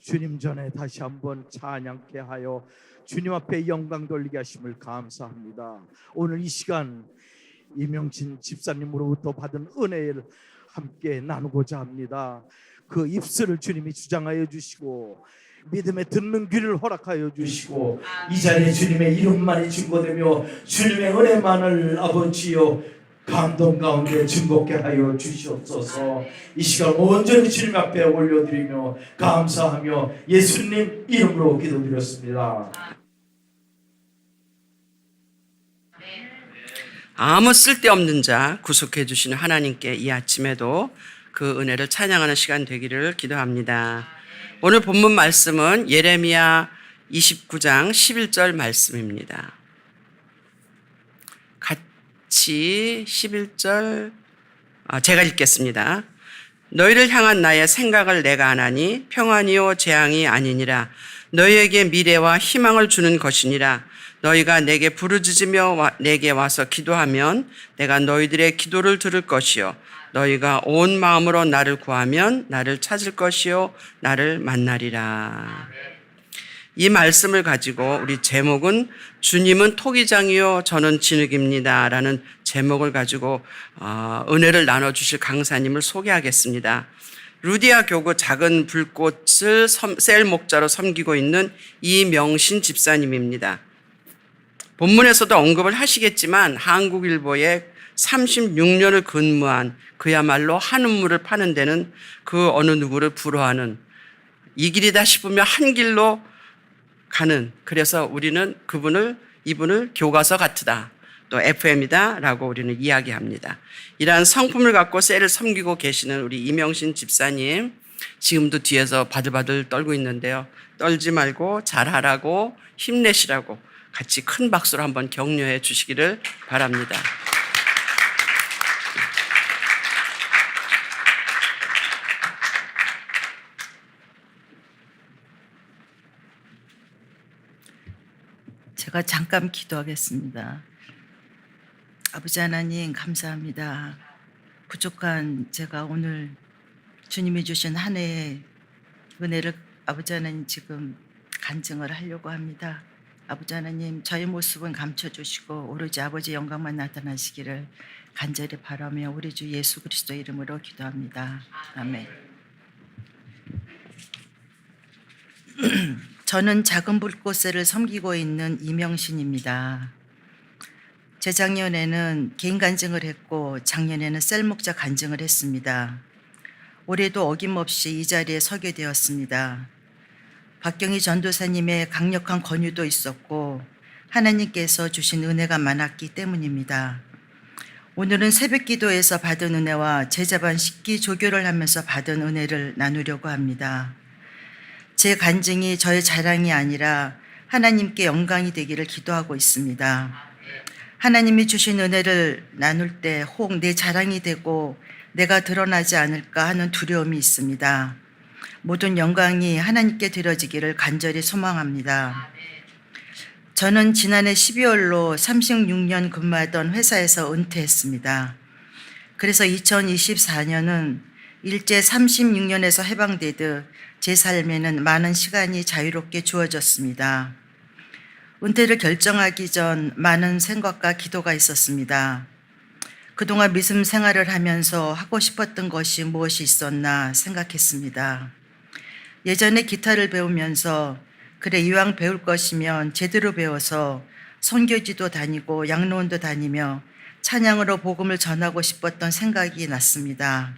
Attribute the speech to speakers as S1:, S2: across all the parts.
S1: 주님 전에 다시 한번 찬양케 하여 주님 앞에 영광 돌리게 하심을 감사합니다. 오늘 이 시간 이명진 집사님으로부터 받은 은혜를 함께 나누고자 합니다. 그 입술을 주님이 주장하여 주시고 믿음에 듣는 귀를 허락하여 주시고 이 자리에 주님의 이름만이 증거되며 주님의 은혜만을 아버지여 감동 가운데 증거케 하여 주시옵소서 이 시간 온전히 주님 앞에 올려드리며 감사하며 예수님 이름으로 기도드렸습니다.
S2: 아무 쓸데없는 자 구속해 주시는 하나님께 이 아침에도 그 은혜를 찬양하는 시간 되기를 기도합니다. 오늘 본문 말씀은 예레미야 29장 11절 말씀입니다. 같이 11절 아, 제가 읽겠습니다. 너희를 향한 나의 생각을 내가 아나니 평안이요 재앙이 아니니라 너희에게 미래와 희망을 주는 것이니라 너희가 내게 부르짖으며 와- 내게 와서 기도하면 내가 너희들의 기도를 들을 것이요 너희가 온 마음으로 나를 구하면 나를 찾을 것이요 나를 만나리라. 이 말씀을 가지고 우리 제목은 주님은 토기장이요 저는 진흙입니다라는 제목을 가지고 어, 은혜를 나눠 주실 강사님을 소개하겠습니다. 루디아 교구 작은 불꽃을 섬- 셀 목자로 섬기고 있는 이명신 집사님입니다. 본문에서도 언급을 하시겠지만 한국일보에 36년을 근무한 그야말로 한우물을 파는 데는 그 어느 누구를 부러워하는 이 길이다 싶으면 한 길로 가는 그래서 우리는 그분을 이분을 교과서 같으다 또 FM이다라고 우리는 이야기합니다. 이러한 성품을 갖고 셀을 섬기고 계시는 우리 이명신 집사님 지금도 뒤에서 바들바들 떨고 있는데요. 떨지 말고 잘하라고 힘내시라고 같이 큰 박수로 한번 격려해 주시기를 바랍니다.
S3: 제가 잠깐 기도하겠습니다. 아버지 하나님 감사합니다. 부족한 제가 오늘 주님이 주신 한 해의 은혜를 아버지 하나님 지금 간증을 하려고 합니다. 아버지 하나님 저의 모습은 감춰주시고 오로지 아버지 영광만 나타나시기를 간절히 바라며 우리 주 예수 그리스도 이름으로 기도합니다. 아멘. 저는 작은 불꽃새를 섬기고 있는 이명신입니다. 재작년에는 개인 간증을 했고 작년에는 셀목자 간증을 했습니다. 올해도 어김없이 이 자리에 서게 되었습니다. 박경희 전도사님의 강력한 권유도 있었고 하나님께서 주신 은혜가 많았기 때문입니다. 오늘은 새벽 기도에서 받은 은혜와 제자반 식기 조교를 하면서 받은 은혜를 나누려고 합니다. 제 간증이 저의 자랑이 아니라 하나님께 영광이 되기를 기도하고 있습니다. 하나님이 주신 은혜를 나눌 때 혹 내 자랑이 되고 내가 드러나지 않을까 하는 두려움이 있습니다. 모든 영광이 하나님께 드려지기를 간절히 소망합니다. 저는 지난해 12월로 36년 근무하던 회사에서 은퇴했습니다. 그래서 2024년은 일제 36년에서 해방되듯 제 삶에는 많은 시간이 자유롭게 주어졌습니다. 은퇴를 결정하기 전 많은 생각과 기도가 있었습니다. 그동안 믿음 생활을 하면서 하고 싶었던 것이 무엇이 있었나 생각했습니다. 예전에 기타를 배우면서 그래 이왕 배울 것이면 제대로 배워서 선교지도 다니고 양로원도 다니며 찬양으로 복음을 전하고 싶었던 생각이 났습니다.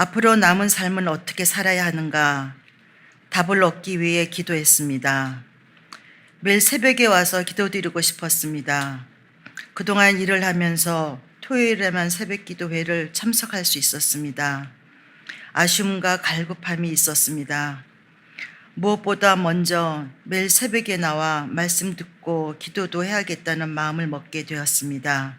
S3: 앞으로 남은 삶은 어떻게 살아야 하는가 답을 얻기 위해 기도했습니다. 매일 새벽에 와서 기도드리고 싶었습니다. 그동안 일을 하면서 토요일에만 새벽 기도회를 참석할 수 있었습니다. 아쉬움과 갈급함이 있었습니다. 무엇보다 먼저 매일 새벽에 나와 말씀 듣고 기도도 해야겠다는 마음을 먹게 되었습니다.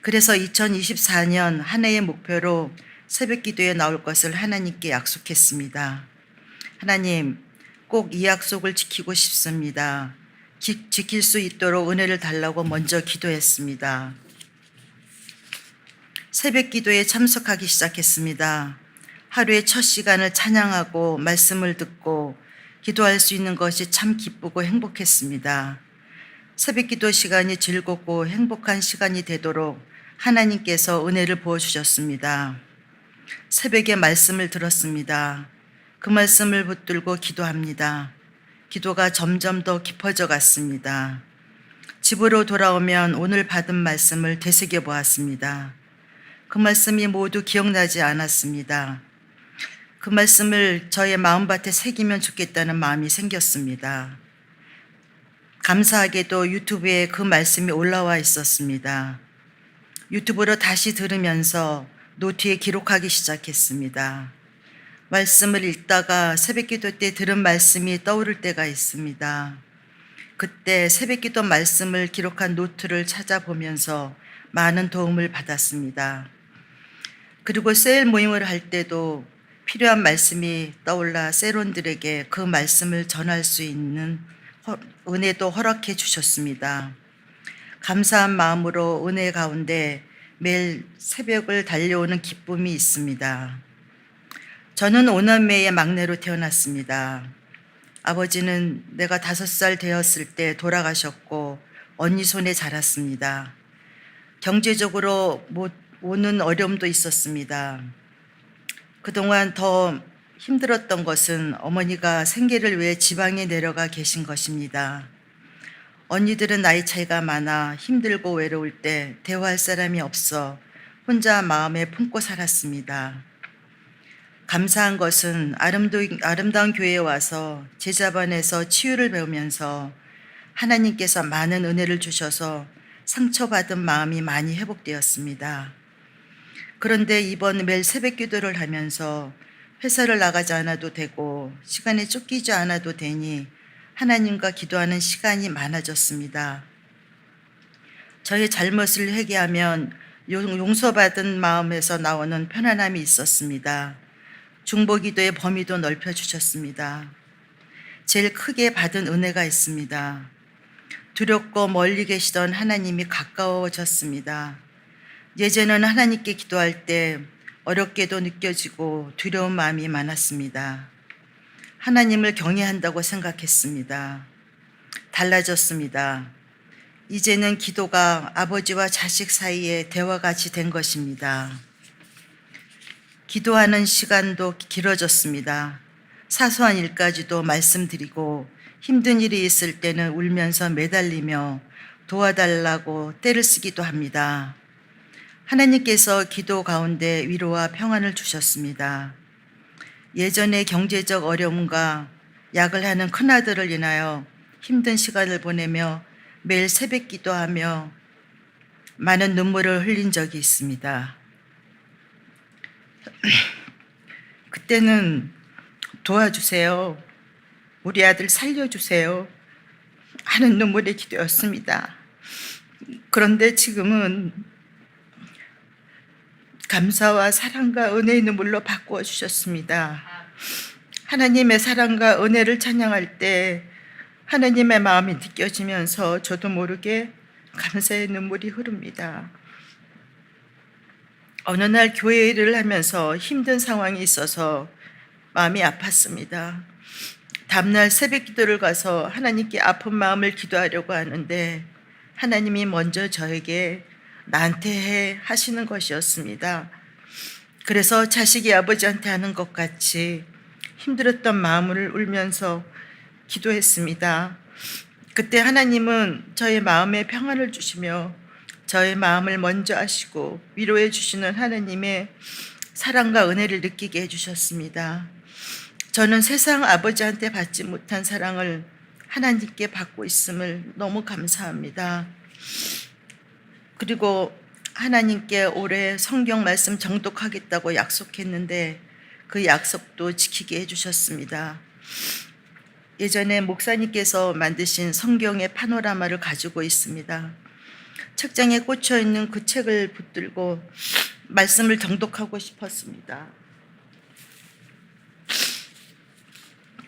S3: 그래서 2024년 한 해의 목표로 새벽 기도에 나올 것을 하나님께 약속했습니다. 하나님, 꼭 이 약속을 지키고 싶습니다. 지, 지킬 수 있도록 은혜를 달라고 먼저 기도했습니다. 새벽 기도에 참석하기 시작했습니다. 하루의 첫 시간을 찬양하고 말씀을 듣고 기도할 수 있는 것이 참 기쁘고 행복했습니다. 새벽 기도 시간이 즐겁고 행복한 시간이 되도록 하나님께서 은혜를 부어주셨습니다. 새벽에 말씀을 들었습니다. 그 말씀을 붙들고 기도합니다. 기도가 점점 더 깊어져 갔습니다. 집으로 돌아오면 오늘 받은 말씀을 되새겨 보았습니다. 그 말씀이 모두 기억나지 않았습니다. 그 말씀을 저의 마음밭에 새기면 좋겠다는 마음이 생겼습니다. 감사하게도 유튜브에 그 말씀이 올라와 있었습니다. 유튜브로 다시 들으면서 노트에 기록하기 시작했습니다. 말씀을 읽다가 새벽 기도 때 들은 말씀이 떠오를 때가 있습니다. 그때 새벽 기도 말씀을 기록한 노트를 찾아보면서 많은 도움을 받았습니다. 그리고 셀 모임을 할 때도 필요한 말씀이 떠올라 셀원들에게 그 말씀을 전할 수 있는 허- 은혜도 허락해 주셨습니다. 감사한 마음으로 은혜 가운데 매일 새벽을 달려오는 기쁨이 있습니다. 저는 오남매의 막내로 태어났습니다. 아버지는 내가 다섯 살 되었을 때 돌아가셨고 언니 손에 자랐습니다. 경제적으로 못 오는 어려움도 있었습니다. 그동안 더 힘들었던 것은 어머니가 생계를 위해 지방에 내려가 계신 것입니다. 언니들은 나이 차이가 많아 힘들고 외로울 때 대화할 사람이 없어 혼자 마음에 품고 살았습니다. 감사한 것은 아름다운, 교회에 와서 제자반에서 치유를 배우면서 하나님께서 많은 은혜를 주셔서 상처받은 마음이 많이 회복되었습니다. 그런데 이번 매일 새벽 기도를 하면서 회사를 나가지 않아도 되고 시간에 쫓기지 않아도 되니 하나님과 기도하는 시간이 많아졌습니다. 저의 잘못을 회개하면 용- 용서받은 마음에서 나오는 편안함이 있었습니다. 중보 기도의 범위도 넓혀 주셨습니다. 제일 크게 받은 은혜가 있습니다. 두렵고 멀리 계시던 하나님이 가까워졌습니다. 예전에는 하나님께 기도할 때 어렵게도 느껴지고 두려운 마음이 많았습니다. 하나님을 경외한다고 생각했습니다. 달라졌습니다. 이제는 기도가 아버지와 자식 사이의 대화같이 된 것입니다. 기도하는 시간도 길어졌습니다. 사소한 일까지도 말씀드리고 힘든 일이 있을 때는 울면서 매달리며 도와달라고 때를 쓰기도 합니다. 하나님께서 기도 가운데 위로와 평안을 주셨습니다. 예전에 경제적 어려움과 약을 하는 큰아들을 인하여 힘든 시간을 보내며 매일 새벽 기도하며 많은 눈물을 흘린 적이 있습니다. 그때는 도와주세요. 우리 아들 살려주세요. 하는 눈물의 기도였습니다. 그런데 지금은 감사와 사랑과 은혜의 눈물로 바꾸어 주셨습니다. 하나님의 사랑과 은혜를 찬양할 때 하나님의 마음이 느껴지면서 저도 모르게 감사의 눈물이 흐릅니다. 어느 날 교회 일을 하면서 힘든 상황이 있어서 마음이 아팠습니다. 다음날 새벽 기도를 가서 하나님께 아픈 마음을 기도하려고 하는데 하나님이 먼저 저에게 나한테 해 하시는 것이었습니다. 그래서 자식이 아버지한테 하는 것 같이 힘들었던 마음을 울면서 기도했습니다. 그때 하나님은 저의 마음에 평안을 주시며 저의 마음을 먼저 아시고 위로해 주시는 하나님의 사랑과 은혜를 느끼게 해주셨습니다. 저는 세상 아버지한테 받지 못한 사랑을 하나님께 받고 있음을 너무 감사합니다. 그리고 하나님께 올해 성경 말씀 정독하겠다고 약속했는데 그 약속도 지키게 해주셨습니다. 예전에 목사님께서 만드신 성경의 파노라마를 가지고 있습니다. 책장에 꽂혀 있는 그 책을 붙들고 말씀을 정독하고 싶었습니다.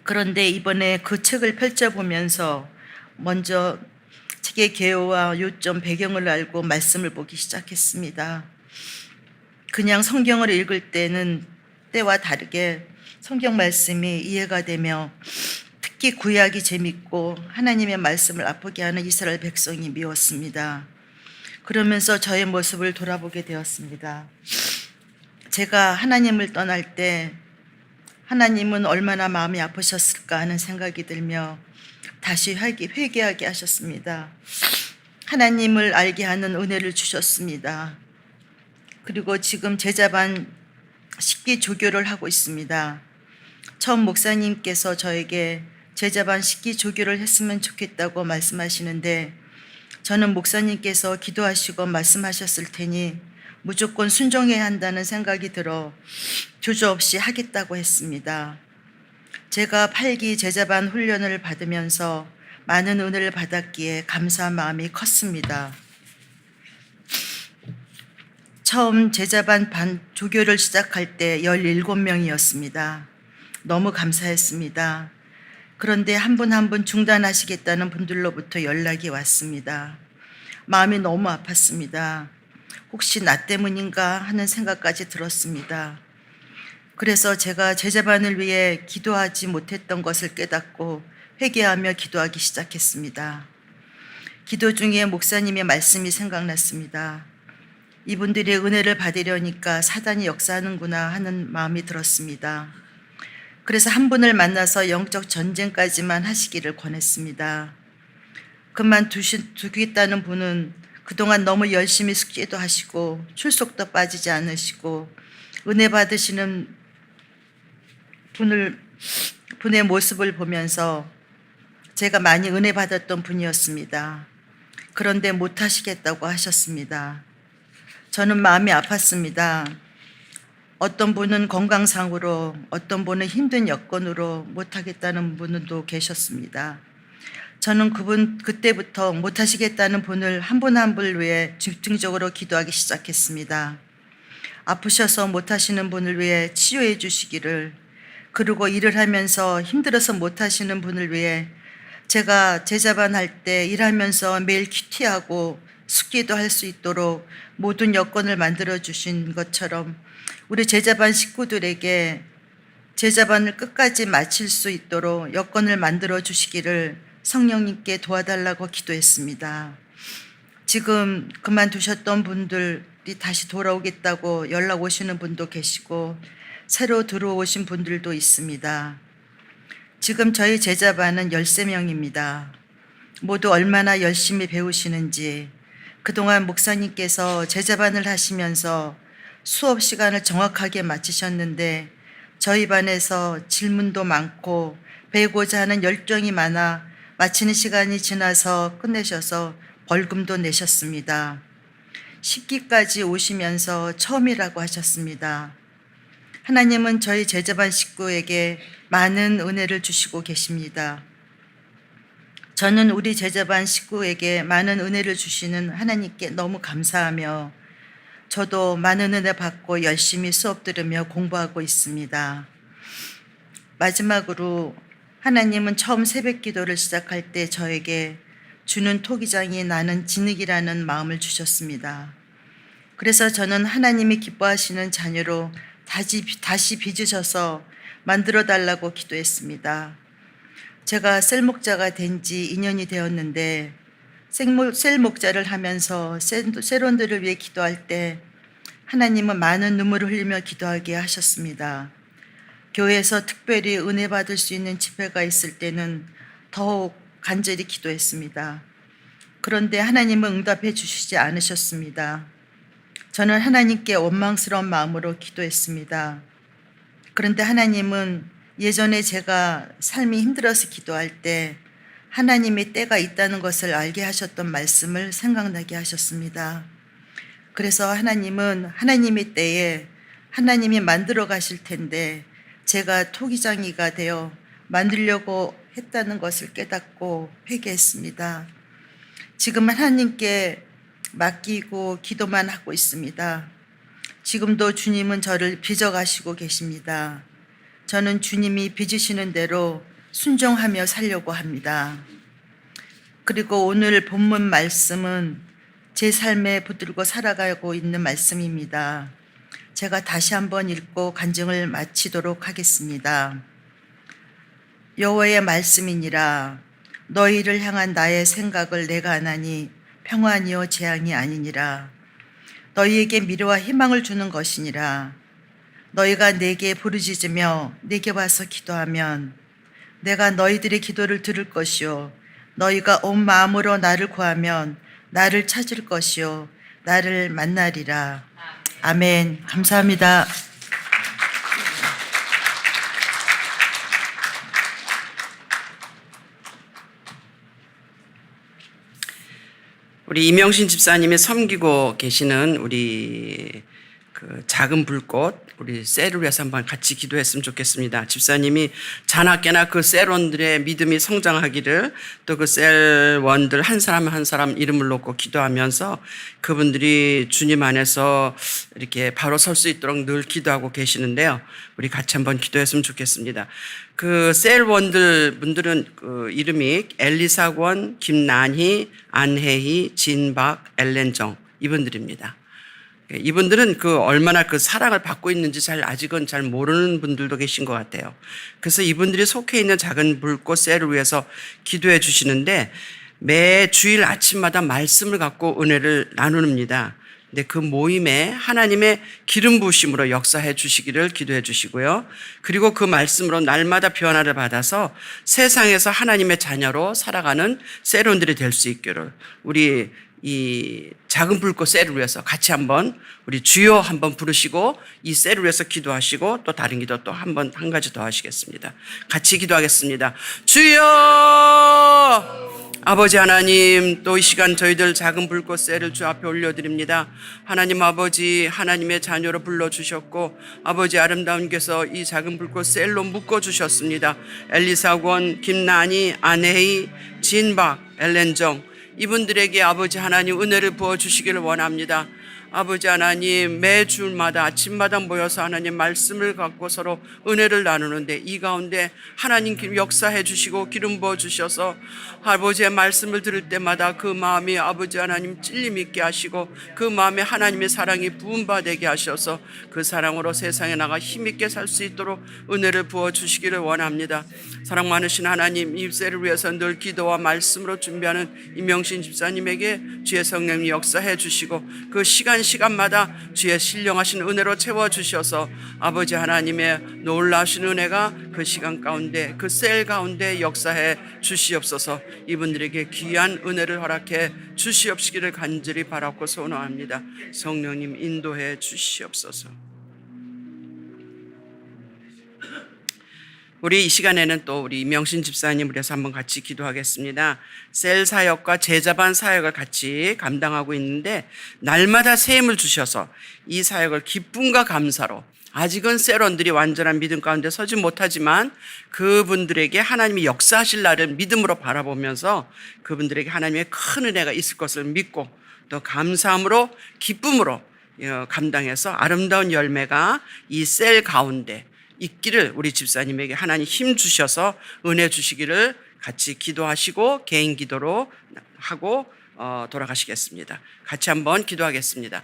S3: 그런데 이번에 그 책을 펼쳐보면서 먼저 책의 개요와 요점 배경을 알고 말씀을 보기 시작했습니다. 그냥 성경을 읽을 때는 때와 다르게 성경 말씀이 이해가 되며 특히 구약이 재밌고 하나님의 말씀을 아프게 하는 이스라엘 백성이 미웠습니다. 그러면서 저의 모습을 돌아보게 되었습니다. 제가 하나님을 떠날 때 하나님은 얼마나 마음이 아프셨을까 하는 생각이 들며 다시 회개, 회개하게 하셨습니다. 하나님을 알게 하는 은혜를 주셨습니다. 그리고 지금 제자반 식기 조교를 하고 있습니다. 처음 목사님께서 저에게 제자반 식기 조교를 했으면 좋겠다고 말씀하시는데 저는 목사님께서 기도하시고 말씀하셨을 테니 무조건 순종해야 한다는 생각이 들어 주저없이 하겠다고 했습니다. 제가 8기 제자반 훈련을 받으면서 많은 은혜를 받았기에 감사한 마음이 컸습니다. 처음 제자반 반 조교를 시작할 때 17명이었습니다. 너무 감사했습니다. 그런데 한 분 한 분 중단하시겠다는 분들로부터 연락이 왔습니다. 마음이 너무 아팠습니다. 혹시 나 때문인가 하는 생각까지 들었습니다. 그래서 제가 제자반을 위해 기도하지 못했던 것을 깨닫고 회개하며 기도하기 시작했습니다. 기도 중에 목사님의 말씀이 생각났습니다. 이분들의 은혜를 받으려니까 사단이 역사하는구나 하는 마음이 들었습니다. 그래서 한 분을 만나서 영적 전쟁까지만 하시기를 권했습니다. 그만 두시, 두겠다는 분은 그동안 너무 열심히 숙제도 하시고 출석도 빠지지 않으시고 은혜 받으시는 분을 분의 모습을 보면서 제가 많이 은혜 받았던 분이었습니다. 그런데 못 하시겠다고 하셨습니다. 저는 마음이 아팠습니다. 어떤 분은 건강상으로, 어떤 분은 힘든 여건으로 못 하겠다는 분도 계셨습니다. 저는 그분 그때부터 못 하시겠다는 분을 한 분 한 분을 위해 집중적으로 기도하기 시작했습니다. 아프셔서 못 하시는 분을 위해 치유해 주시기를 그리고 일을 하면서 힘들어서 못 하시는 분을 위해 제가 제자반 할 때 일하면서 매일 큐티하고 숙기도 할 수 있도록 모든 여건을 만들어 주신 것처럼 우리 제자반 식구들에게 제자반을 끝까지 마칠 수 있도록 여건을 만들어 주시기를 성령님께 도와달라고 기도했습니다. 지금 그만두셨던 분들이 다시 돌아오겠다고 연락 오시는 분도 계시고 새로 들어오신 분들도 있습니다. 지금 저희 제자반은 13명입니다. 모두 얼마나 열심히 배우시는지 그동안 목사님께서 제자반을 하시면서 수업 시간을 정확하게 마치셨는데 저희 반에서 질문도 많고 배우고자 하는 열정이 많아 마치는 시간이 지나서 끝내셔서 벌금도 내셨습니다. 10기까지 오시면서 처음이라고 하셨습니다. 하나님은 저희 제자반 식구에게 많은 은혜를 주시고 계십니다. 저는 우리 제자반 식구에게 많은 은혜를 주시는 하나님께 너무 감사하며 저도 많은 은혜 받고 열심히 수업 들으며 공부하고 있습니다. 마지막으로 하나님은 처음 새벽 기도를 시작할 때 저에게 주는 토기장이 나는 진흙이라는 마음을 주셨습니다. 그래서 저는 하나님이 기뻐하시는 자녀로 다시, 다시 빚으셔서 만들어 달라고 기도했습니다. 제가 셀 목자가 된 지 2년이 되었는데 셀목, 셀목자를 하면서 셀- 셀원들을 위해 기도할 때 하나님은 많은 눈물을 흘리며 기도하게 하셨습니다. 교회에서 특별히 은혜 받을 수 있는 집회가 있을 때는 더욱 간절히 기도했습니다. 그런데 하나님은 응답해 주시지 않으셨습니다. 저는 하나님께 원망스러운 마음으로 기도했습니다. 그런데 하나님은 예전에 제가 삶이 힘들어서 기도할 때 하나님의 때가 있다는 것을 알게 하셨던 말씀을 생각나게 하셨습니다. 그래서 하나님은 하나님의 때에 하나님이 만들어 가실 텐데 제가 토기장이가 되어 만들려고 했다는 것을 깨닫고 회개했습니다. 지금 하나님께 맡기고 기도만 하고 있습니다. 지금도 주님은 저를 빚어가시고 계십니다. 저는 주님이 빚으시는 대로 순종하며 살려고 합니다. 그리고 오늘 본문 말씀은 제 삶에 붙들고 살아가고 있는 말씀입니다. 제가 다시 한번 읽고 간증을 마치도록 하겠습니다. 여호와의 말씀이니라 너희를 향한 나의 생각을 내가 아나니 평안이요 재앙이 아니니라. 너희에게 미래와 희망을 주는 것이니라. 너희가 내게 부르짖으며 내게 와서 기도하면 내가 너희들의 기도를 들을 것이요. 너희가 온 마음으로 나를 구하면 나를 찾을 것이요. 나를 만나리라. 아멘. 감사합니다.
S2: 우리 이명신 집사님이 섬기고 계시는 우리 그 작은 불꽃 우리 셀을 위해서 한번 같이 기도했으면 좋겠습니다. 집사님이 자나깨나 그 셀원들의 믿음이 성장하기를 또 그 셀원들 한 사람 한 사람 이름을 놓고 기도하면서 그분들이 주님 안에서 이렇게 바로 설 수 있도록 늘 기도하고 계시는데요. 우리 같이 한번 기도했으면 좋겠습니다. 그 셀원들 분들은 그 이름이 엘리사권, 김난희, 안혜희, 진박, 엘렌정 이분들입니다. 이분들은 그 얼마나 그 사랑을 받고 있는지 잘 아직은 잘 모르는 분들도 계신 것 같아요. 그래서 이분들이 속해 있는 작은 불꽃 셀을 위해서 기도해 주시는데 매 주일 아침마다 말씀을 갖고 은혜를 나눕니다. 근데 그 모임에 하나님의 기름 부으심으로 역사해 주시기를 기도해 주시고요. 그리고 그 말씀으로 날마다 변화를 받아서 세상에서 하나님의 자녀로 살아가는 세론들이 될 수 있기를 우리 이 작은 불꽃 셀을 위해서 같이 한번 우리 주여 한번 부르시고 이 셀을 위해서 기도하시고 또 다른 기도 또 한 번 한 가지 더 하시겠습니다. 같이 기도하겠습니다. 주여! 아버지 하나님 또 이 시간 저희들 작은 불꽃 셀을 주 앞에 올려드립니다. 하나님 아버지 하나님의 자녀로 불러주셨고 아버지 아름다운 께서 이 작은 불꽃 셀로 묶어주셨습니다. 엘리사권, 김나니, 안혜희, 진박, 엘렌정 이분들에게 아버지 하나님 은혜를 부어 주시기를 원합니다. 아버지 하나님 매 주마다 아침마다 모여서 하나님 말씀을 갖고 서로 은혜를 나누는데 이 가운데 하나님 역사해 주시고 기름 부어 주셔서 아버지의 말씀을 들을 때마다 그 마음이 아버지 하나님 찔림 있게 하시고 그 마음에 하나님의 사랑이 부음받게 하셔서 그 사랑으로 세상에 나가 힘 있게 살 수 있도록 은혜를 부어 주시기를 원합니다. 사랑 많으신 하나님 입세를 위해서 늘 기도와 말씀으로 준비하는 이명신 집사님에게 주의 성령이 역사해 주시고 그 시간 시간마다 주의 신령하신 은혜로 채워 주셔서 아버지 하나님의 놀라신 은혜가 그 시간 가운데 그 셀 가운데 역사해 주시옵소서 이분들에게 귀한 은혜를 허락해 주시옵시기를 간절히 바라고 소원합니다. 성령님 인도해 주시옵소서. 우리 이 시간에는 또 우리 이명신 집사님을 위해서 한번 같이 기도하겠습니다. 셀 사역과 제자반 사역을 같이 감당하고 있는데 날마다 세임을 주셔서 이 사역을 기쁨과 감사로 아직은 셀원들이 완전한 믿음 가운데 서지 못하지만 그분들에게 하나님이 역사하실 날을 믿음으로 바라보면서 그분들에게 하나님의 큰 은혜가 있을 것을 믿고 또 감사함으로 기쁨으로 어, 감당해서 아름다운 열매가 이 셀 가운데 있기를 우리 집사님에게 하나님 힘 주셔서 은혜 주시기를 같이 기도하시고 개인 기도로 하고 어, 돌아가시겠습니다. 같이 한번 기도하겠습니다.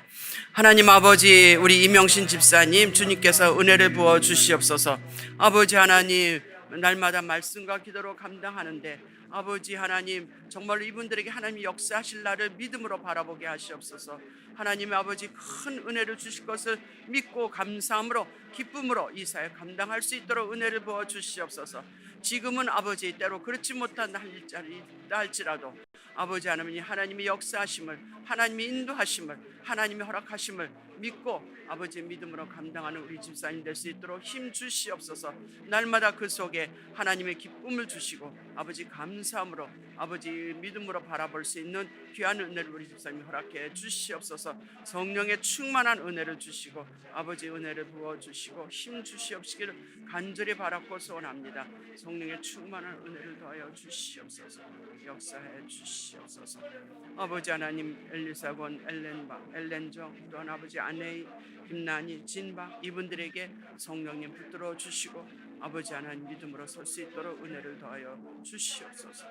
S2: 하나님 아버지 우리 이명신 집사님 주님께서 은혜를 부어 주시옵소서. 아버지 하나님 날마다 말씀과 기도로 감당하는데 아버지 하나님 정말로 이분들에게 하나님이 역사하실 날을 믿음으로 바라보게 하시옵소서. 하나님 아버지 큰 은혜를 주실 것을 믿고 감사함으로 기쁨으로 이 사역 감당할 수 있도록 은혜를 부어 주시옵소서. 지금은 아버지 때로 그렇지 못한 할지라도 아버지 하나님이 하나님의 역사하심을 하나님의 인도하심을 하나님의 허락하심을 믿고 아버지 믿음으로 감당하는 우리 집사님 될 수 있도록 힘 주시옵소서. 날마다 그 속에 하나님의 기쁨을 주시고 아버지 감사함으로 아버지 믿음으로 바라볼 수 있는 귀한 은혜를 우리 집사님 허락해 주시옵소서. 성령의 충만한 은혜를 주시고 아버지 은혜를 부어 주시고 힘 주시옵시기를 간절히 바라고 소원합니다. 성령의 충만한 은혜를 더하여 주시옵소서. 역사해 주시옵소서. 아버지 하나님 엘리사곤 엘렌바 엘렌정 또한 아버지 아내의 김난이 진박 이분들에게 성령님 붙들어 주시고 아버지 하나님 믿음으로 설 수 있도록 은혜를 더하여 주시옵소서.